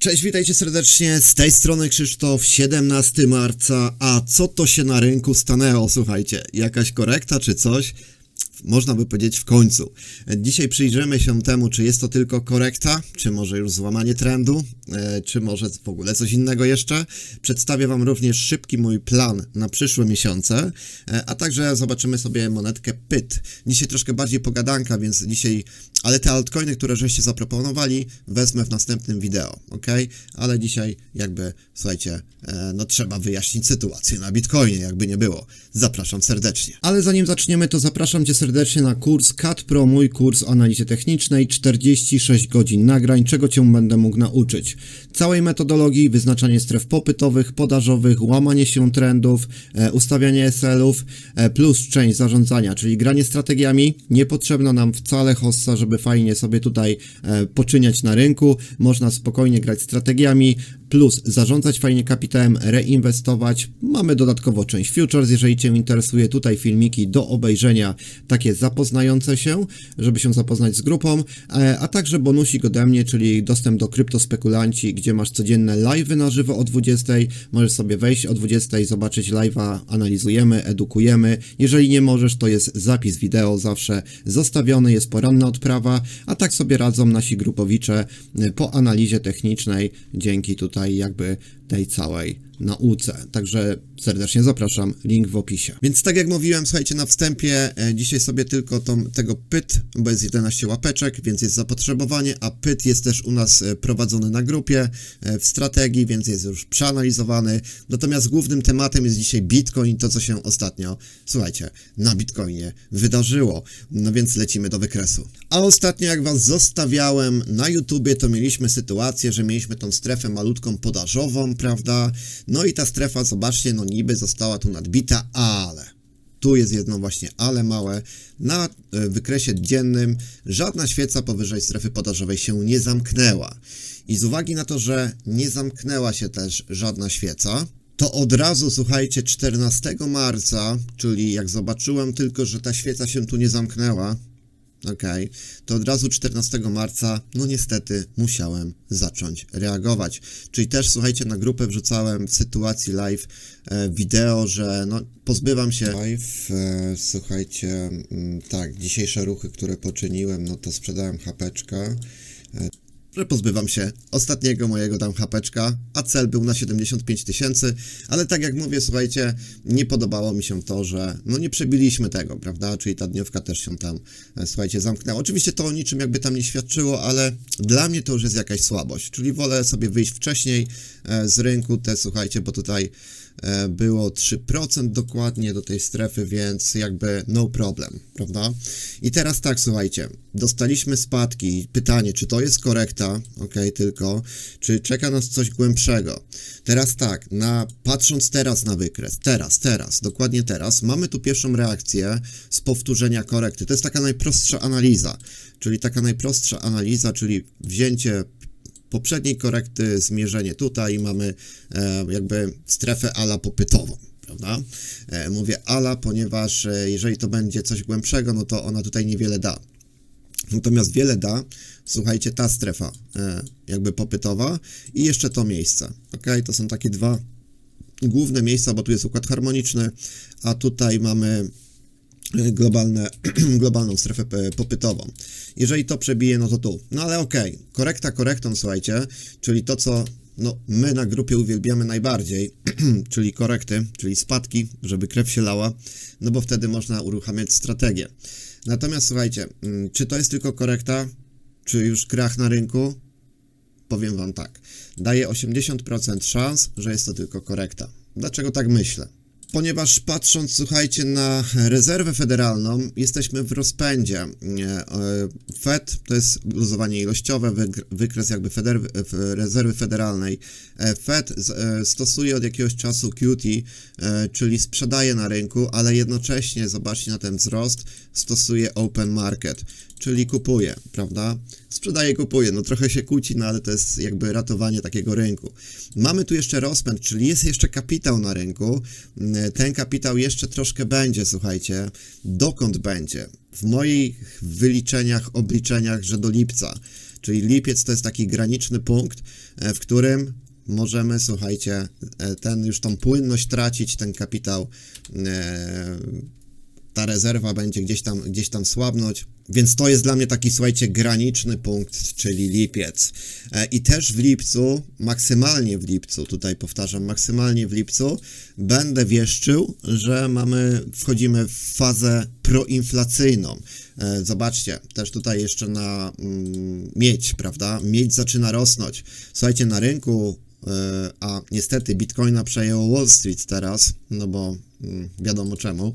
Cześć, witajcie serdecznie, z tej strony Krzysztof, 17 marca, a co to się na rynku stanęło, słuchajcie, jakaś korekta czy coś? Można by powiedzieć w końcu. Dzisiaj przyjrzymy się temu, czy jest to tylko korekta, czy może już złamanie trendu, e, czy może w ogóle coś innego jeszcze. Przedstawię Wam również szybki mój plan na przyszłe miesiące, e, a także zobaczymy sobie monetkę PYT. Dzisiaj troszkę bardziej pogadanka, więc dzisiaj, ale te altcoiny, które żeście zaproponowali, wezmę w następnym wideo, ok? Ale dzisiaj jakby, słuchajcie, e, no trzeba wyjaśnić sytuację na Bitcoinie, jakby nie było. Zapraszam serdecznie. Ale zanim zaczniemy, to zapraszam Cię serdecznie na kurs CAT Pro, mój kurs o analizie technicznej, 46 godzin nagrań, czego Cię będę mógł nauczyć. Całej metodologii, wyznaczanie stref popytowych, podażowych, łamanie się trendów, e, ustawianie SL-ów, e, plus część zarządzania, czyli granie strategiami. Nie potrzebna nam wcale hossa, żeby fajnie sobie tutaj e, poczyniać na rynku. Można spokojnie grać strategiami, plus zarządzać fajnie kapitałem, reinwestować. Mamy dodatkowo część futures, jeżeli Cię interesuje, tutaj filmiki do obejrzenia, takie zapoznające się, żeby się zapoznać z grupą, e, a także bonusik ode mnie, czyli dostęp do kryptospekulanci, gdzie masz codzienne live'y na żywo o 20, możesz sobie wejść o 20, zobaczyć live'a, analizujemy, edukujemy. Jeżeli nie możesz, to jest zapis wideo zawsze zostawiony, jest poranna odprawa, a tak sobie radzą nasi grupowicze e, po analizie technicznej, dzięki tutaj jakby tej całej nauce. Także serdecznie zapraszam, link w opisie. Więc tak jak mówiłem, słuchajcie, na wstępie, e, dzisiaj sobie tylko tą, tego pyt, bo jest 11 łapeczek, więc jest zapotrzebowanie, a pyt jest też u nas e, prowadzony na grupie e, w strategii, więc jest już przeanalizowany. Natomiast głównym tematem jest dzisiaj Bitcoin, to co się ostatnio, słuchajcie, na Bitcoinie wydarzyło. No więc lecimy do wykresu. A ostatnio jak was zostawiałem na YouTubie, to mieliśmy sytuację, że mieliśmy tą strefę malutką podażową, prawda? No i ta strefa, zobaczcie, no niby została tu nadbita, ale tu jest jedno właśnie ale małe. Na e, wykresie dziennym żadna świeca powyżej strefy podażowej się nie zamknęła. I z uwagi na to, że nie zamknęła się też żadna świeca, to od razu, słuchajcie, 14 marca, czyli jak zobaczyłem tylko, że ta świeca się tu nie zamknęła, Okej, okay. to od razu 14 marca, no niestety, musiałem zacząć reagować. Czyli też, słuchajcie, na grupę wrzucałem w sytuacji live e, wideo, że no pozbywam się... Live, e, słuchajcie, m, tak, dzisiejsze ruchy, które poczyniłem, no to sprzedałem chapeczkę, e, że pozbywam się ostatniego mojego tam hapeczka, a cel był na 75 tysięcy, ale tak jak mówię, słuchajcie, nie podobało mi się to, że no nie przebiliśmy tego, prawda, czyli ta dniówka też się tam, e, słuchajcie, zamknęła. Oczywiście to o niczym jakby tam nie świadczyło, ale dla mnie to już jest jakaś słabość, czyli wolę sobie wyjść wcześniej e, z rynku, te słuchajcie, bo tutaj było 3% dokładnie do tej strefy, więc jakby no problem, prawda? I teraz tak, słuchajcie, dostaliśmy spadki, pytanie, czy to jest korekta, ok, tylko, czy czeka nas coś głębszego. Teraz tak, na, patrząc teraz na wykres, teraz, teraz, dokładnie teraz, mamy tu pierwszą reakcję z powtórzenia korekty. To jest taka najprostsza analiza, czyli taka najprostsza analiza, czyli wzięcie poprzedniej korekty, zmierzenie tutaj mamy e, jakby strefę ala popytową prawda? E, mówię ala, ponieważ e, jeżeli to będzie coś głębszego, no to ona tutaj niewiele da. Natomiast wiele da, słuchajcie, ta strefa jakby popytowa i jeszcze to miejsce, ok? To są takie dwa główne miejsca, bo tu jest układ harmoniczny, a tutaj mamy globalne, globalną strefę popytową. Jeżeli to przebije, no to tu. No ale okej, okay. korekta korektą, słuchajcie, czyli to, co no, my na grupie uwielbiamy najbardziej, czyli korekty, czyli spadki, żeby krew się lała, no bo wtedy można uruchamiać strategię. Natomiast słuchajcie, mm, czy to jest tylko korekta, czy już krach na rynku? Powiem Wam tak, daje 80% szans, że jest to tylko korekta. Dlaczego tak myślę? Ponieważ patrząc, słuchajcie, na rezerwę federalną, jesteśmy w rozpędzie. E, Fed to jest luzowanie ilościowe, wykres jakby feder, rezerwy federalnej. E, Fed e, stosuje od jakiegoś czasu QT, czyli sprzedaje na rynku, ale jednocześnie, zobaczcie na ten wzrost, stosuje open market, czyli kupuje, prawda? Sprzedaje, kupuje, no trochę się kłóci, no ale to jest jakby ratowanie takiego rynku. Mamy tu jeszcze rozpęd, czyli jest jeszcze kapitał na rynku, E, Ten kapitał jeszcze troszkę będzie, słuchajcie. Dokąd będzie? W moich wyliczeniach, obliczeniach, że do lipca. Czyli lipiec to jest taki graniczny punkt, e, w którym możemy, słuchajcie, e, ten już tą płynność tracić, ten kapitał, e, ta rezerwa będzie gdzieś tam, gdzieś tam słabnąć. Więc to jest dla mnie taki, słuchajcie, graniczny punkt, czyli lipiec. E, I też w lipcu, maksymalnie w lipcu, tutaj powtarzam, maksymalnie w lipcu, będę wieszczył, że mamy, wchodzimy w fazę proinflacyjną. E, Zobaczcie, też tutaj jeszcze na mm, miedź, prawda? Miedź zaczyna rosnąć. Słuchajcie, na rynku a niestety Bitcoina przejęło Wall Street teraz, no bo mm, wiadomo czemu.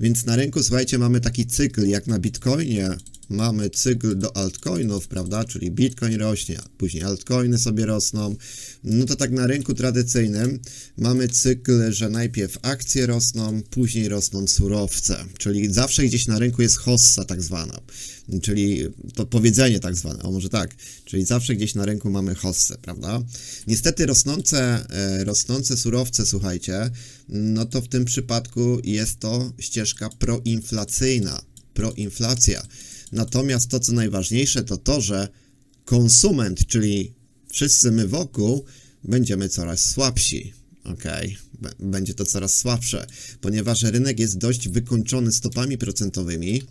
Więc na rynku, słuchajcie, mamy taki cykl, jak na Bitcoinie mamy cykl do altcoinów, prawda, czyli Bitcoin rośnie, później altcoiny sobie rosną, no to tak na rynku tradycyjnym mamy cykl, że najpierw akcje rosną, później rosną surowce, czyli zawsze gdzieś na rynku jest hossa tak zwana, czyli to powiedzenie tak zwane, o może tak, czyli zawsze gdzieś na rynku mamy hossę, prawda. Niestety rosnące, e, rosnące surowce, słuchajcie, no to w tym przypadku jest to ścieżka proinflacyjna, proinflacja. Natomiast to, co najważniejsze, to to, że konsument, czyli wszyscy my wokół, będziemy coraz słabsi. Ok, będzie to coraz słabsze, ponieważ rynek jest dość wykończony stopami procentowymi.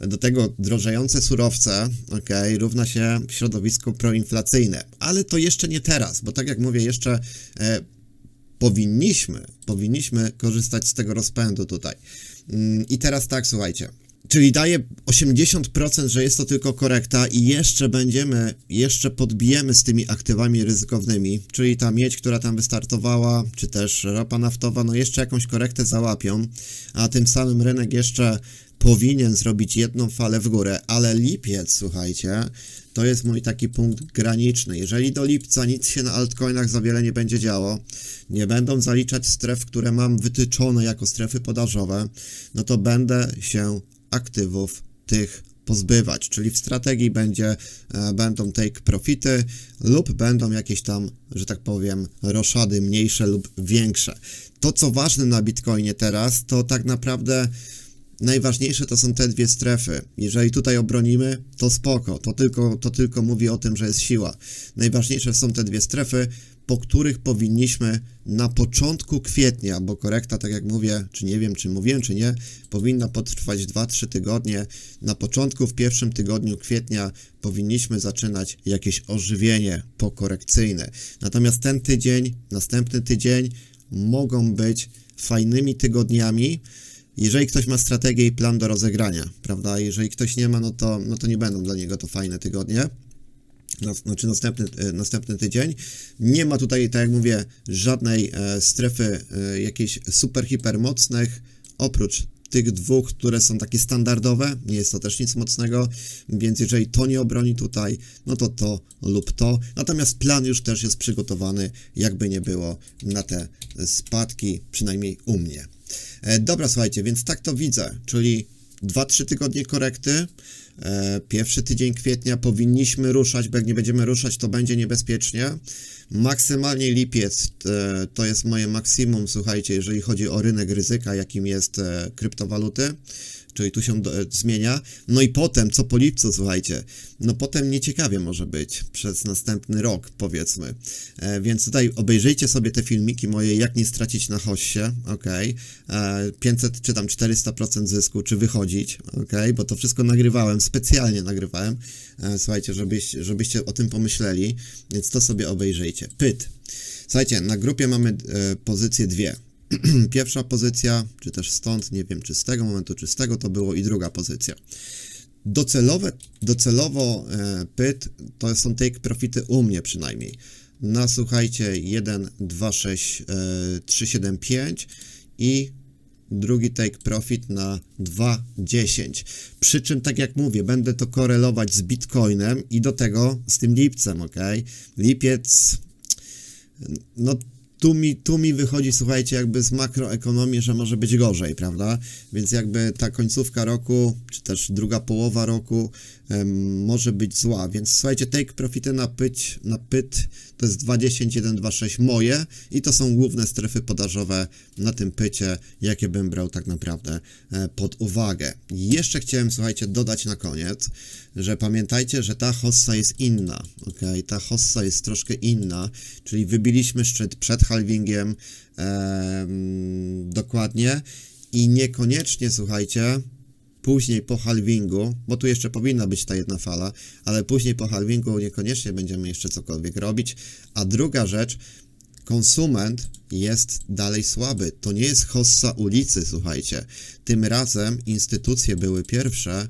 Do tego drożejące surowce, ok, równa się środowisko proinflacyjne. Ale to jeszcze nie teraz, bo tak jak mówię, jeszcze e, powinniśmy, powinniśmy korzystać z tego rozpędu tutaj. Mm, I teraz tak, słuchajcie. Czyli daje 80%, że jest to tylko korekta i jeszcze będziemy, jeszcze podbijemy z tymi aktywami ryzykownymi, czyli ta miedź, która tam wystartowała, czy też ropa naftowa, no jeszcze jakąś korektę załapią, a tym samym rynek jeszcze powinien zrobić jedną falę w górę, ale lipiec, słuchajcie, to jest mój taki punkt graniczny. Jeżeli do lipca nic się na altcoinach za wiele nie będzie działo, nie będą zaliczać stref, które mam wytyczone jako strefy podażowe, no to będę się aktywów tych pozbywać, czyli w strategii będzie, e, będą take profity lub będą jakieś tam, że tak powiem, roszady mniejsze lub większe. To, co ważne na Bitcoinie teraz, to tak naprawdę najważniejsze to są te dwie strefy. Jeżeli tutaj obronimy, to spoko, to tylko, to tylko mówi o tym, że jest siła. Najważniejsze są te dwie strefy, po których powinniśmy na początku kwietnia, bo korekta, tak jak mówię, czy nie wiem, czy mówiłem, czy nie, powinna potrwać 2-3 tygodnie. Na początku, w pierwszym tygodniu kwietnia powinniśmy zaczynać jakieś ożywienie pokorekcyjne. Natomiast ten tydzień, następny tydzień mogą być fajnymi tygodniami, jeżeli ktoś ma strategię i plan do rozegrania, prawda? Jeżeli ktoś nie ma, no to, no to nie będą dla niego to fajne tygodnie. No, znaczy następny, e, następny tydzień. Nie ma tutaj, tak jak mówię, żadnej e, strefy e, jakiejś super, hiper mocnych, oprócz tych dwóch, które są takie standardowe, nie jest to też nic mocnego, więc jeżeli to nie obroni tutaj, no to to lub to. Natomiast plan już też jest przygotowany, jakby nie było, na te spadki, przynajmniej u mnie. E, dobra, słuchajcie, więc tak to widzę, czyli 2-3 tygodnie korekty. E, pierwszy tydzień kwietnia powinniśmy ruszać, bo jak nie będziemy ruszać, to będzie niebezpiecznie. Maksymalnie lipiec e, to jest moje maksimum, słuchajcie, jeżeli chodzi o rynek ryzyka, jakim jest e, kryptowaluty czyli tu się e, zmienia. No i potem, co po lipcu, słuchajcie, no potem nieciekawie może być przez następny rok, powiedzmy. Więc tutaj obejrzyjcie sobie te filmiki moje, jak nie stracić na hossie, ok, e, 500 czy tam 400% zysku, czy wychodzić, ok, bo to wszystko nagrywałem, specjalnie nagrywałem, słuchajcie, żebyś, żebyście o tym pomyśleli, więc to sobie obejrzyjcie. Pyt. Słuchajcie, na grupie mamy e, pozycje dwie. Pierwsza pozycja, czy też stąd, nie wiem czy z tego momentu, czy z tego to było, i druga pozycja. Docelowe, docelowo e, pyt to są take profity u mnie przynajmniej. Na słuchajcie 1, 2, 6, e, 3, 7, 5 i drugi take profit na 2, 10. Przy czym, tak jak mówię, będę to korelować z Bitcoinem i do tego z tym lipcem, ok? Lipiec, no tu mi, tu mi wychodzi, słuchajcie, jakby z makroekonomii, że może być gorzej, prawda? Więc jakby ta końcówka roku, czy też druga połowa roku może być zła. Więc słuchajcie, take profity na pyć, na pyt to jest 2,10, 1,26 moje i to są główne strefy podażowe na tym pycie, jakie bym brał tak naprawdę e, pod uwagę. Jeszcze chciałem, słuchajcie, dodać na koniec, że pamiętajcie, że ta hossa jest inna, ok? Ta hossa jest troszkę inna, czyli wybiliśmy szczyt przed halvingiem em, dokładnie i niekoniecznie, słuchajcie, później po halvingu, bo tu jeszcze powinna być ta jedna fala, ale później po halvingu niekoniecznie będziemy jeszcze cokolwiek robić. A druga rzecz, konsument jest dalej słaby. To nie jest hossa ulicy, słuchajcie. Tym razem instytucje były pierwsze,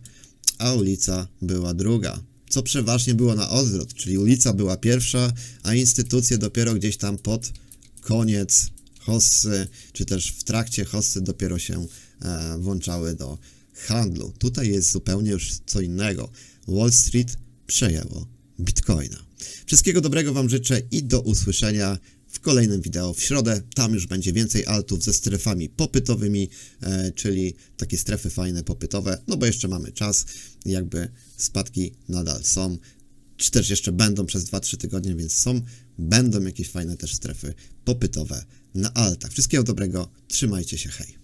a ulica była druga. Co przeważnie było na odwrót, czyli ulica była pierwsza, a instytucje dopiero gdzieś tam pod koniec hossy, czy też w trakcie hossy dopiero się e, włączały do handlu. Tutaj jest zupełnie już co innego. Wall Street przejęło Bitcoina. Wszystkiego dobrego Wam życzę i do usłyszenia w kolejnym wideo w środę. Tam już będzie więcej altów ze strefami popytowymi, e, czyli takie strefy fajne popytowe, no bo jeszcze mamy czas, jakby spadki nadal są, czy też jeszcze będą przez 2-3 tygodnie, więc są, będą jakieś fajne też strefy popytowe na altach. Wszystkiego dobrego, trzymajcie się, hej.